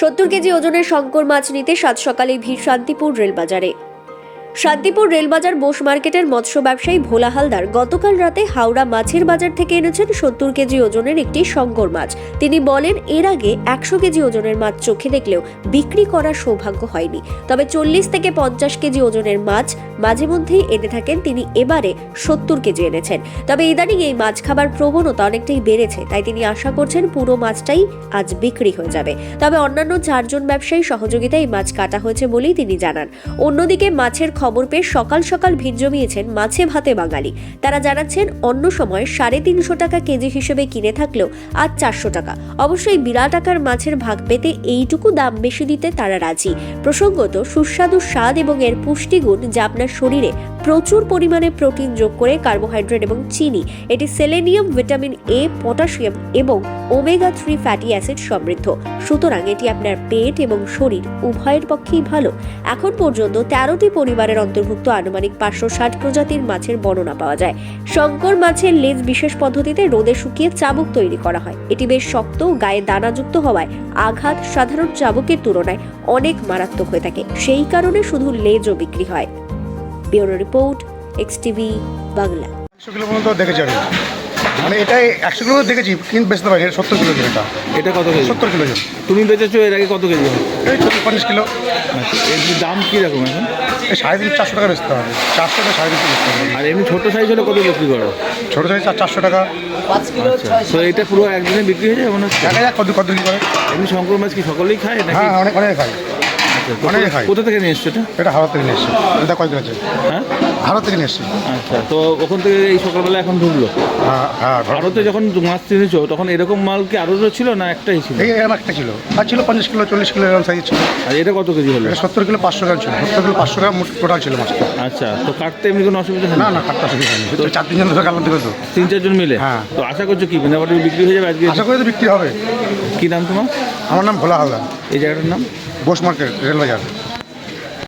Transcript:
সত্তর কেজি ওজনের শঙ্কর মাছ নিতে সাত সকালে ভিড় শান্তিপুর রেলবাজারে। শান্তিপুর রেলবাজার বোস মার্কেটের মৎস্য ব্যবসায়ী ভোলা হালদার গতকাল রাতে হাওড়া মাছের বাজার থেকে এনেছেন সত্তর কেজি ওজনের একটি শঙ্কর মাছ। তিনি বলেন, এর আগে একশো কেজি ওজনের মাছ চোখে দেখলেও বিক্রি করার সৌভাগ্য হয়নি। তবে চল্লিশ থেকে পঞ্চাশ কেজি ওজনের মাছ মাঝে মধ্যেই এনে থাকেন তিনি এবারে সত্তর কেজি এনেছেন। তবে ইদানিং এই মাছ খাবার প্রবণতা অনেকটাই বেড়েছে, তাই তিনি আশা করছেন পুরো মাছটাই আজ বিক্রি হয়ে যাবে। তবে অন্যান্য চারজন ব্যবসায়ী সহযোগিতায় এই মাছ কাটা হয়েছে বলেই তিনি জানান। অন্যদিকে মাছের খবর পেয়ে সকাল সকাল ভিড় জমিয়েছেন মাছে ভাতে বাঙালি। তারা জানাচ্ছেন, অন্য সময় সাড়ে তিনশো টাকা কেজি হিসেবে কিনে থাকলেও আজ চারশো টাকা। অবশ্যই বিরাট টাকার মাছের ভাগ পেতে এইটুকু দাম বেশি দিতে তারা রাজি। প্রসঙ্গত, সুস্বাদু স্বাদ এবং এর পুষ্টিগুণ যা আপনার শরীরে প্রচুর পরিমাণে প্রোটিন যোগ করে কার্বোহাইড্রেট এবং চিনি, এটি সেলেনিয়াম, ভিটামিন এ, পটাশিয়াম এবং ওমেগা থ্রি ফ্যাটি অ্যাসিড সমৃদ্ধ। সুতরাং এটি আপনার পেট এবং শরীর উভয়ের পক্ষেই ভালো। এখন পর্যন্ত তেরোটি পরিবারের অন্তর্ভুক্ত আনুমানিক পাঁচশো ষাট প্রজাতির মাছের বর্ণনা পাওয়া যায়। শঙ্কর মাছের লেজ বিশেষ পদ্ধতিতে রোদে শুকিয়ে চাবুক তৈরি করা হয়। এটি বেশ শক্ত গায়ে দানাযুক্ত হওয়ায় আঘাত সাধারণ চাবুকের তুলনায় অনেক মারাত্মক হয়ে থাকে। সেই কারণে শুধু লেজও বিক্রি হয়। Bureau report X TV Bangla. দেখেছি মানে এটাই একশো কিলো দেখেছি কিন্তু বেচতে পারি সত্তর কিলো এটা। এটা কত কেজি? সত্তর কিলো তুমি বেচেছো এর আগে কত কেজি এই পঞ্চাশ কিলো। এর দাম কীরকম এখন? এই সাড়ে তিন চারশো টাকা বেচতে হবে। চারশো টাকা সাড়ে তিনশো বেচতে হবে। আর এমনি ছোটো সাইজ হলে কত বিক্রি করো? ছোটো সাইজ চার চারশো টাকা। আচ্ছা তো এটা পুরো একদিনে বিক্রি হয়ে যায় মনে হচ্ছে? দেখা যাক কত কত কি করে। এমনি শঙ্কর মাছ কি সকলেই খায় হ্যাঁ অনেক অনেক তো অনেকে খায়। কোথা থেকে নিয়ে এসছো এটা? এটা হাওড়া থেকে নিয়ে এসছি। এটা আছে? হ্যাঁ? ভারত থেকে নিয়ে এসছি। আচ্ছা তো ওখান থেকে এই সকালবেলা এখন ঢুকলো? হ্যাঁ হ্যাঁ ভারতে যখন মাছ কিনেছো তখন এরকম মাল কি আরও ছিল না একটাই ছিল? এই এরকম একটা ছিল। আর ছিল পঞ্চাশ কিলো চল্লিশ কিলো এরকম সাইজ ছিল। আর এটা কত কেজি হলো? এটা সত্তর কিলো পাঁচশো গ্রাম ছিল। সত্তর কিলো পাঁচশো গ্রাম টোটাল ছিল মাছটা। আচ্ছা তো কাটতে এমনি কোনো অসুবিধা না না সুবিধা হয়নি। তো চার তিনজন ধরে কালাম তো। তিন চারজন মিলে? হ্যাঁ। তো আশা করছ কি বিক্রি হয়ে যাবে আজকে? আশা করি তো বিক্রি হবে। কি নাম তোমার? আমার নাম ভোলা হালদার। এই জায়গাটার নাম? বোস মার্কেট রেলবাজার